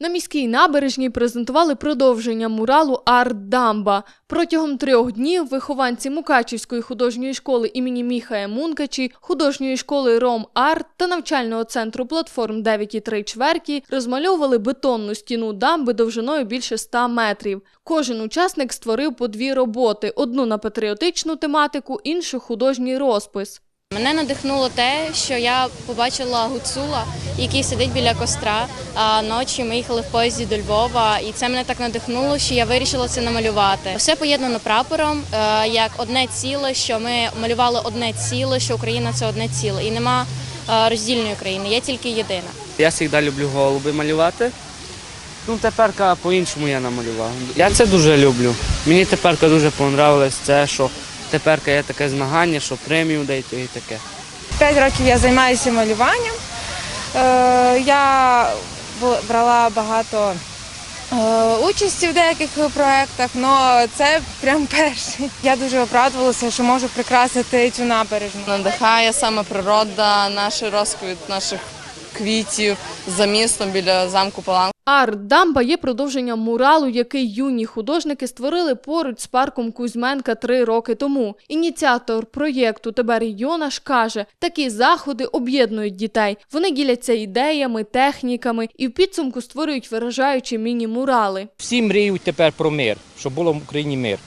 На міській набережній презентували продовження муралу Арт Дамба. Протягом трьох днів вихованці Мукачівської художньої школи імені Міхая Мункачі, художньої школи Ром Арт та навчального центру платформ 9,3 чверті розмальовували бетонну стіну дамби довжиною більше 100 метрів. Кожен учасник створив по дві роботи: одну на патріотичну тематику, іншу художній розпис. Мене надихнуло те, що я побачила гуцула, який сидить біля костра. А ночі ми їхали в поїзді до Львова, і це мене так надихнуло, що я вирішила це намалювати. Все поєднано прапором, е, як одне ціле, що ми малювали одне ціле, що Україна це одне ціле, і нема е, роздільної країни, є тільки єдина. Я завжди люблю голуби малювати. Ну, тепер по-іншому я намалював. Я це дуже люблю. Мені тепер дуже понравилось це, що тепер є таке змагання, що премію дають і таке. П'ять років я займаюся малюванням. Е, Я брала багато е, участі в деяких проєктах, але це прям перший. Я дуже обрадувалася, що можу прикрасити цю набережну. Надихає саме природа, наш розквіт наших квітів за містом біля замку Паланка. Арт Дамба є продовженням муралу, який юні художники створили поруч з парком Кузьменка три роки тому. Ініціатор проєкту Тебе Йонаш каже, такі заходи об'єднують дітей. Вони діляться ідеями, техніками і в підсумку створюють виражаючі міні-мурали. Всі мріють тепер про мир, щоб було в Україні мир.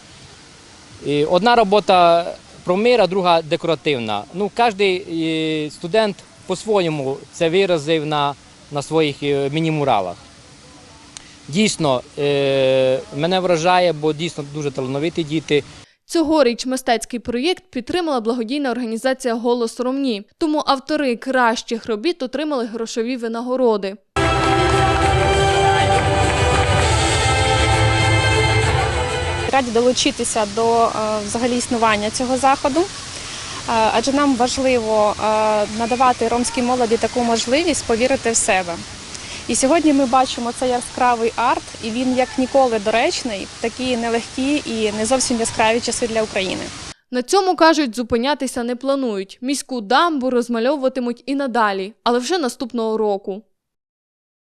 І одна робота про мир, а друга декоративна. Ну, кожен студент по-своєму це виразив на, на своїх е, міні-муралах. Дійсно, е, мене вражає, бо дійсно дуже талановиті діти. Цьогоріч мистецький проєкт підтримала благодійна організація Голос Ромні. Тому автори кращих робіт отримали грошові винагороди. раді долучитися до е, взагалі існування цього заходу. Е, Адже нам важливо надавати ромській молоді таку можливість повірити в себе. І сьогодні ми бачимо цей яскравий арт, і він як ніколи доречний такі нелегкі і не зовсім яскраві часи для України. На цьому кажуть, зупинятися не планують. Міську дамбу розмальовуватимуть і надалі, але вже наступного року.